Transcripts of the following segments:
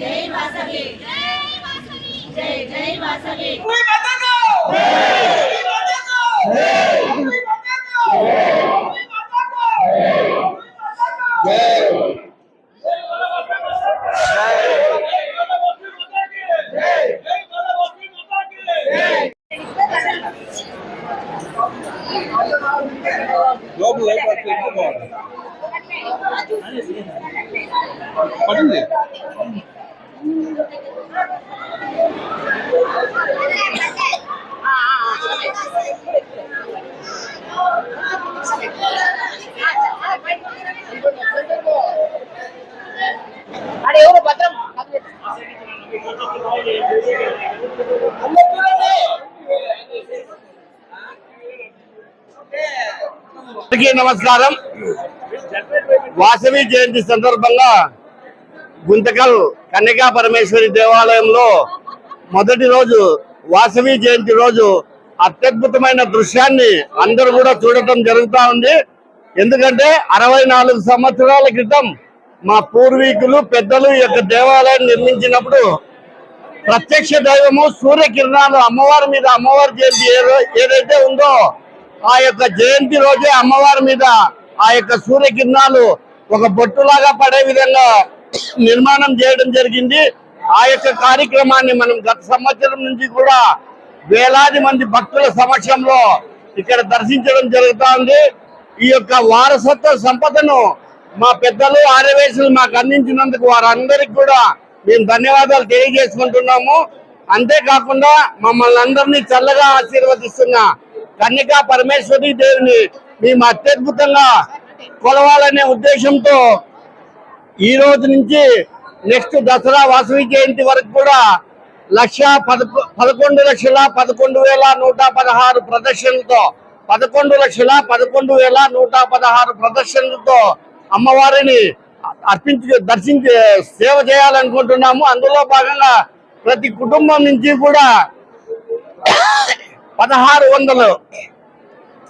News కి స్వాగతం లోపల లైట్ వస్తే ఇంకా బాగుంది పడింది అందరికీ నమస్కారం. వాసవి జయంతి సందర్భంగా గుంతకల్ కన్యకా పరమేశ్వరి దేవాలయంలో మొదటి రోజు వాసవి జయంతి రోజు అత్యద్భుతమైన దృశ్యాన్ని అందరూ కూడా చూడటం జరుగుతూ ఉంది. ఎందుకంటే అరవై నాలుగు సంవత్సరాల క్రితం మా పూర్వీకులు పెద్దలు ఈ యొక్క దేవాలయం నిర్మించినప్పుడు ప్రత్యక్ష దైవము సూర్యకిరణాలు అమ్మవారి మీద అమ్మవారి జయంతి ఏదైతే ఉందో ఆ యొక్క జయంతి రోజే అమ్మవారి మీద ఆ యొక్క సూర్యకిరణాలు ఒక బొట్టులాగా పడే విధంగా నిర్మాణం చేయడం జరిగింది. ఆ యొక్క కార్యక్రమాన్ని మనం గత సంవత్సరం నుంచి కూడా వేలాది మంది భక్తుల సమక్షంలో ఇక్కడ దర్శించడం జరుగుతా ఉంది ఈ యొక్క వారసత్వ సంపదను మా పెద్దలు ఆర్యవేశులు మాకు అందించినందుకు వారందరికి కూడా మేము ధన్యవాదాలు తెలియజేసుకుంటున్నాము. అంతేకాకుండా మమ్మల్ని అందరినీ చల్లగా ఆశీర్వదిస్తున్న కన్యకా పరమేశ్వరి దేవిని మేము అత్యద్భుతంగా కొలవాలనే ఉద్దేశంతో ఈ రోజు నుంచి నెక్స్ట్ దసరా వాసవి జయంతి వరకు కూడా లక్ష పదకొండు లక్షల పదకొండు వేల నూట పదహారు ప్రదర్శనలతో పదకొండు లక్షల పదకొండు వేల నూట పదహారు ప్రదర్శనలతో అమ్మవారిని అర్పించి దర్శించి సేవ చేయాలనుకుంటున్నాము. అందులో భాగంగా ప్రతి కుటుంబం నుంచి కూడా పదహారు వందలు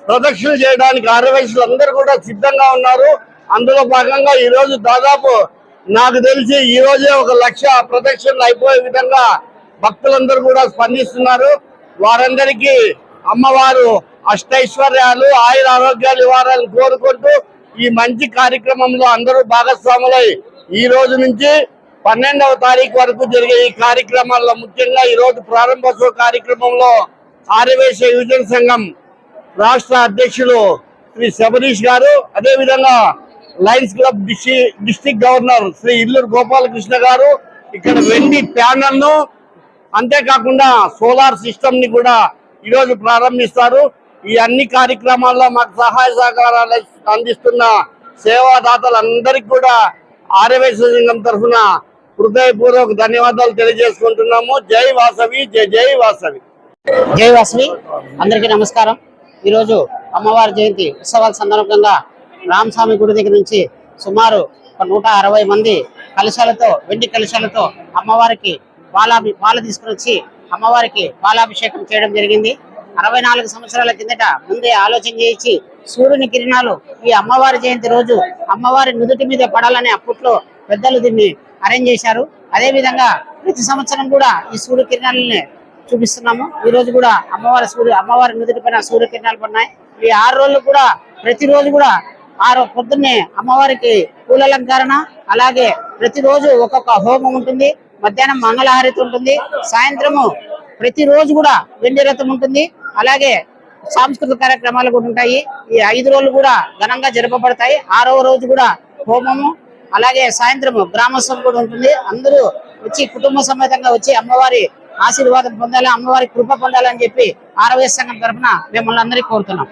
ప్రదక్షిణ చేయడానికి ఆరవయసులు అందరూ కూడా సిద్ధంగా ఉన్నారు. అందులో భాగంగా ఈ రోజు దాదాపు నాకు తెలిసి ఈ రోజే ఒక లక్ష ప్రదక్షిణలు అయిపోయే విధంగా భక్తులందరూ కూడా స్పందిస్తున్నారు. వారందరికీ అమ్మవారు అష్టైశ్వర్యాలు ఆయుర ఆరోగ్యాలు ఇవ్వాలని కోరుకుంటూ ఈ మంచి కార్యక్రమంలో అందరూ భాగస్వాములై ఈ రోజు నుంచి పన్నెండవ తారీఖు వరకు జరిగే ఈ కార్యక్రమాల్లో ముఖ్యంగా ఈ రోజు ప్రారంభోత్సవ కార్యక్రమంలో ఆర్యవేశ యువజన సంఘం రాష్ట్ర అధ్యక్షులు శ్రీ శబరీష్ గారు అదే విధంగా lions club district governor Shri Illuru Gopalakrishna గారు ఇక్కడ వెండి ప్యానల్ను అంతేకాకుండా సోలార్ సిస్టమ్ని కూడా ఈరోజు ప్రారంభిస్తారు. ఈ అన్ని కార్యక్రమాల్లో మాకు సహాయ సహకారాలు అందిస్తున్న సేవాదాతలందరికీ కూడా ఆర్యవేశ సంఘం తరఫున హృదయపూర్వక ధన్యవాదాలు తెలియజేసుకుంటున్నాము. జై వాసవి జై జై వాసవి. జై వాసవి అందరికీ నమస్కారం. ఈరోజు అమ్మవారి జయంతి ఉత్సవాల సందర్భంగా రామస్వామి గుడి దగ్గర నుంచి సుమారు ఒక నూట అరవై మంది కలశాలతో వెండి కలశాలతో అమ్మవారికి బాలాభి బాల తీసుకుని వచ్చి అమ్మవారికి బాలాభిషేకం చేయడం జరిగింది. అరవై నాలుగు సంవత్సరాల కిందట ముందే ఆలోచన చేయించి సూర్యుని కిరణాలు ఈ అమ్మవారి జయంతి రోజు అమ్మవారి నుదుటి మీద పడాలని అప్పట్లో పెద్దలు దీన్ని అరేంజ్ చేశారు. అదేవిధంగా ప్రతి సంవత్సరం కూడా ఈ సూర్య కిరణాలని చూపిస్తున్నాము. ఈ రోజు కూడా అమ్మవారి సూర్య అమ్మవారి నుదుటి పైన సూర్యకిరణాలు పడినాయి. ఈ ఆరు రోజులు కూడా ప్రతిరోజు కూడా ఆరు పొద్దున్నే అమ్మవారికి పూలలంకరణ అలాగే ప్రతిరోజు ఒక్కొక్క హోమం ఉంటుంది. మధ్యాహ్నం మంగళహారతి ఉంటుంది. సాయంత్రము ప్రతిరోజు కూడా వెండి రథం ఉంటుంది. అలాగే సాంస్కృతిక కార్యక్రమాలు కూడా ఉంటాయి. ఈ ఐదు రోజులు కూడా ఘనంగా జరపబడతాయి. ఆరవ రోజు కూడా హోమము అలాగే సాయంత్రం గ్రామోత్సవం కూడా ఉంటుంది. అందరూ వచ్చి కుటుంబ సమేతంగా వచ్చి అమ్మవారి ఆశీర్వాదం పొందాలి అమ్మవారి కృప పొందాలని చెప్పి ఆరోగ్య సంఘం తరఫున మిమ్మల్ని అందరికీ కోరుతున్నాం.